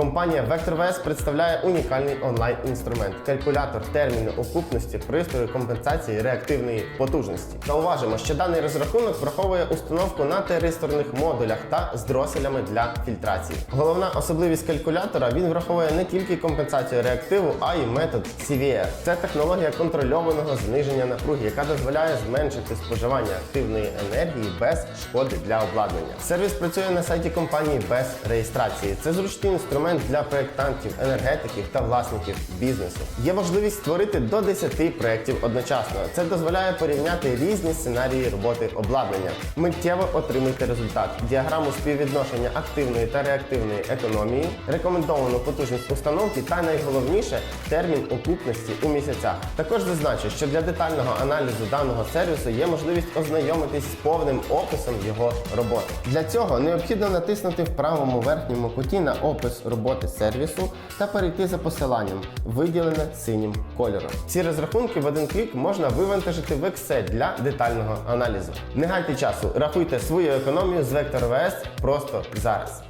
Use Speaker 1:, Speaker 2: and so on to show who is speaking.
Speaker 1: Компанія VectorVS представляє унікальний онлайн-інструмент калькулятор терміну окупності пристрою компенсації реактивної потужності. Зауважимо, що даний розрахунок враховує установку на теристорних модулях та з дроселями для фільтрації. Головна особливість калькулятора він враховує не тільки компенсацію реактиву, а й метод CVR. Це технологія контрольованого зниження напруги, яка дозволяє зменшити споживання активної енергії без шкоди для обладнання. Сервіс працює на сайті компанії без реєстрації. Це зручний інструмент для проєктантів, енергетиків та власників бізнесу. Є можливість створити до 10 проєктів одночасно. Це дозволяє порівняти різні сценарії роботи обладнання. Миттєво отримуйте результат, діаграму співвідношення активної та реактивної економії, рекомендовану потужність установки та найголовніше термін окупності у місяцях. Також зазначу, що для детального аналізу даного сервісу є можливість ознайомитись з повним описом його роботи. Для цього необхідно натиснути в правому верхньому куті на опис роботи сервісу та перейти за посиланням, виділене синім кольором. Ці розрахунки в один клік можна вивантажити в Excel для детального аналізу. Не гайте часу, рахуйте свою економію з Vector VS просто зараз.